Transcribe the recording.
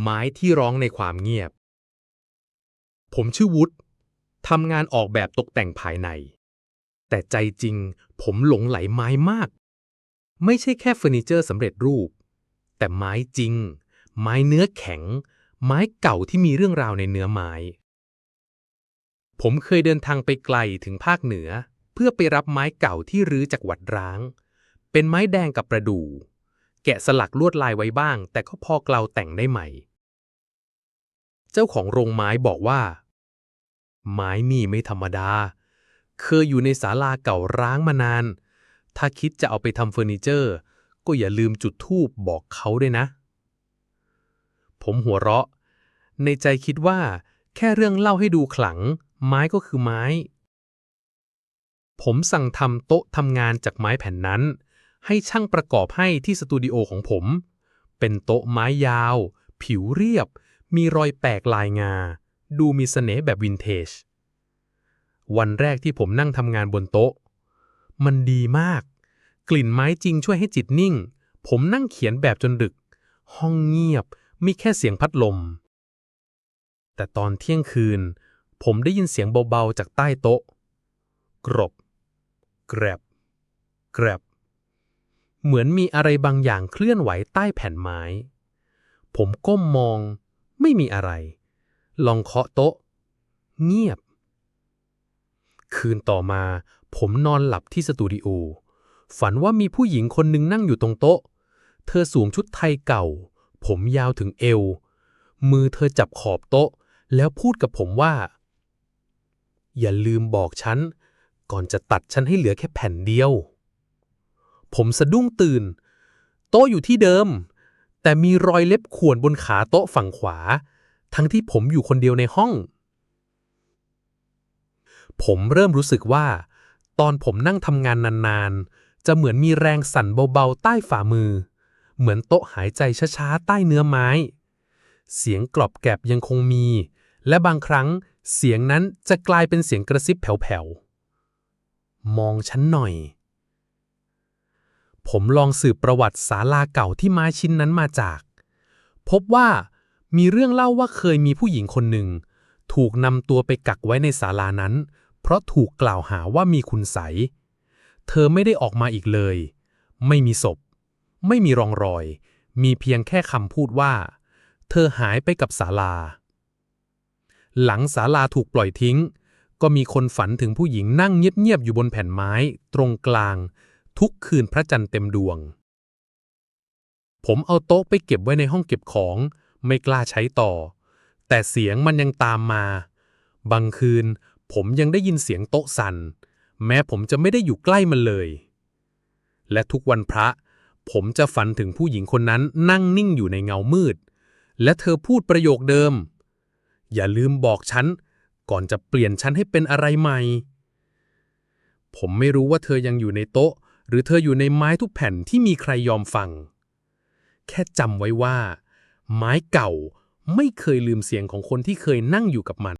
ไม้ที่ร้องในความเงียบ ผมชื่อวุฒิทำงานออกแบบตกแต่งภายใน แต่ใจจริงผมหลงไหลไม้มาก ไม่ใช่แค่เฟอร์นิเจอร์สำเร็จรูป แต่ไม้จริง ไม้เนื้อแข็ง ไม้เก่าที่มีเรื่องราวในเนื้อไม้ ผมเคยเดินทางไปไกลถึงภาคเหนือ เพื่อไปรับไม้เก่าที่รื้อจากวัดร้าง เป็นไม้แดงกับประดู่ แกะสลักลวดลายไว้บ้าง แต่ก็พอเกลาแต่งได้ใหม่ เจ้าของโรงไม้บอกว่า ไม้นี่ไม่ธรรมดา เคยอยู่ในศาลาเก่าร้างมานาน ถ้าคิดจะเอาไปทำเฟอร์นิเจอร์ ก็อย่าลืมจุดธูปบอกเขาด้วยนะ ผมหัวเราะ ในใจคิดว่า แค่เรื่องเล่าให้ดูขลัง ไม้ก็คือไม้ผมสั่งทำโต๊ะทำงานจากไม้แผ่นนั้น ให้ช่างประกอบให้ที่สตูดิโอของผม เป็นโต๊ะไม้ยาว ผิวเรียบ มีรอยแปลกลายงา ดูมีเสน่ห์แบบวินเทจ วันแรกที่ผมนั่งทำงานบนโต๊ะ มันดีมาก กลิ่นไม้จริงช่วยให้จิตนิ่ง ผมนั่งเขียนแบบจนดึก ห้องเงียบ มีแค่เสียงพัดลม แต่ตอนเที่ยงคืน ผมได้ยินเสียงเบาๆจากใต้โต๊ะ กรบ แกรบ แกรบ เหมือนมีอะไรบางอย่างเคลื่อนไหวใต้แผ่นไม้ ผมก้มมอง ไม่มีอะไร ลองเคาะโต๊ะ เงียบ คืนต่อมา ผมนอนหลับที่สตูดิโอ ฝันว่ามีผู้หญิงคนหนึ่งนั่งอยู่ตรงโต๊ะ เธอสวมชุดไทยเก่า ผมยาวถึงเอว มือเธอจับขอบโต๊ะ แล้วพูดกับผมว่า อย่าลืมบอกฉัน ก่อนจะตัดฉันให้เหลือแค่แผ่นเดียว ผมสะดุ้งตื่น โต๊ะอยู่ที่เดิม แต่มีรอยเล็บข่วนบนขาโต๊ะฝั่งขวา ทั้งที่ผมอยู่คนเดียวในห้อง ผมเริ่มรู้สึกว่า ตอนผมนั่งทำงานนานๆ จะเหมือนมีแรงสั่นเบาๆ ใต้ฝ่ามือ เหมือนโต๊ะหายใจช้าๆ ใต้เนื้อไม้ เสียงกรอบแกรบยังคงมี และบางครั้งเสียงนั้นจะกลายเป็นเสียงกระซิบแผ่วๆ มองฉันหน่อย ผมลองสืบประวัติศาลาเก่าที่ไม้ชิ้นนั้นมาจาก พบว่ามีเรื่องเล่าว่าเคยมีผู้หญิงคนหนึ่ง ถูกนำตัวไปกักไว้ในศาลานั้น เพราะถูกกล่าวหาว่ามีคุณไสยเธอไม่ได้ออกมาอีกเลย ไม่มีศพ ไม่มีรองรอย มีเพียงแค่คำพูดว่า เธอหายไปกับศาลา หลังศาลาถูกปล่อยทิ้ง ก็มีคนฝันถึงผู้หญิงนั่งเงียบๆอยู่บนแผ่นไม้ ตรงกลาง ทุกคืนพระจันทร์เต็มดวง ผมเอาโต๊ะไปเก็บไว้ในห้องเก็บของ ไม่กล้าใช้ต่อ แต่เสียงมันยังตามมา บางคืนผมยังได้ยินเสียงโต๊ะสั่น แม้ผมจะไม่ได้อยู่ใกล้มันเลย และทุกวันพระ ผมจะฝันถึงผู้หญิงคนนั้นนั่งนิ่งอยู่ในเงามืด และเธอพูดประโยคเดิม อย่าลืมบอกฉัน ก่อนจะเปลี่ยนฉันให้เป็นอะไรใหม่ ผมไม่รู้ว่าเธอยังอยู่ในโต๊ะ หรือเธออยู่ในไม้ทุกแผ่นที่มีใครยอมฟัง แค่จำไว้ว่า ไม้เก่าไม่เคยลืมเสียงของคนที่เคยนั่งอยู่กับมัน